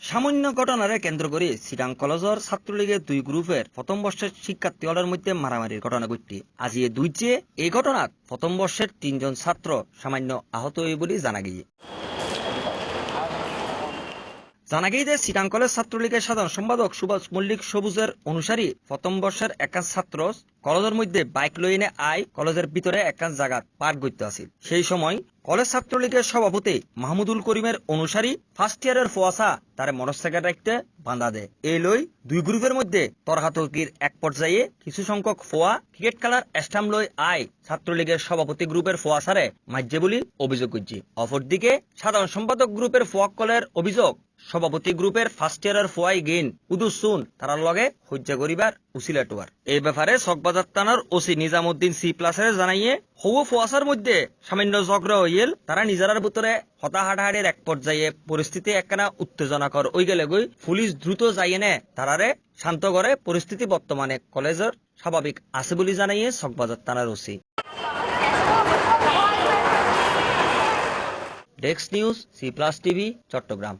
সামান্য ঘটনারে কেন্দ্র করে সিরাং কলেজের ছাত্রলীগের দুই গ্রুপের প্রথম বর্ষের শিক্ষার্থীদের মধ্যে মারামারির ঘটনা ঘটছে আজি এ দুই যে এই ঘটনাত প্রথম বর্ষের তিনজন ছাত্র সামান্য আহত হয়ে বলে জানা গিয়ে। জানা গিয়ে যে সিটাং কলেজ ছাত্রলীগের সাধারণ সম্পাদক সুভাষ মল্লিক সবুজের অনুসারী প্রথম বর্ষের একান ছাত্র কলেজের মধ্যে বাইক লই এনে আই কলেজের ভিতরে একান জায়গাত পাঠ করতে আসিল সেই সময় কলেজ ছাত্রলীগের সভাপতি মাহমুদুল করিমের অনুসারী ফার্স্ট ইয়ারের ফোয়াশা তারে মোটরসাইকেল রাখতে বাধা দেয়। এই লই দুই গ্রুপের মধ্যে তর্কাতর্কির এক পর্যায়ে কিছু সংখ্যক ফোয়া, ক্রিকেট খেলার স্টাম্প লই আই ছাত্রলীগের সভাপতি গ্রুপের ফোয়াশারে মাজ্যে বলি অভিযোগ করছে অপরদিকে সাধারণ সম্পাদক গ্রুপের ফোয়াকলের অভিযোগ, সভাপতি গ্রুপের ফার্স্ট ইয়ারের ফোয়াই গেইন উদুসুন তারার লগে হজ্জা করিবার উসিলা টুয়ার এই ব্যাপারে চকবাজার থানার ওসি নিজামুদ্দিন সি প্লাসের জানাইয়ে হবু ফোয়াশার মধ্যে সামান্য ঝগড়া হইল তারা নিজেরার ভিতরে হতাহাটাহাটের এক পর্যায়ে পরিস্থিতি একখানা উত্তেজনাকর ওই গেলে গই পুলিশ দ্রুত যাইয়ে তারারে শান্ত করে পরিস্থিতি বর্তমানে কলেজের স্বাভাবিক আছে বলে জানাইয়ে চকবাজার থানার OC. Desk news, C plus TV, Chattogram.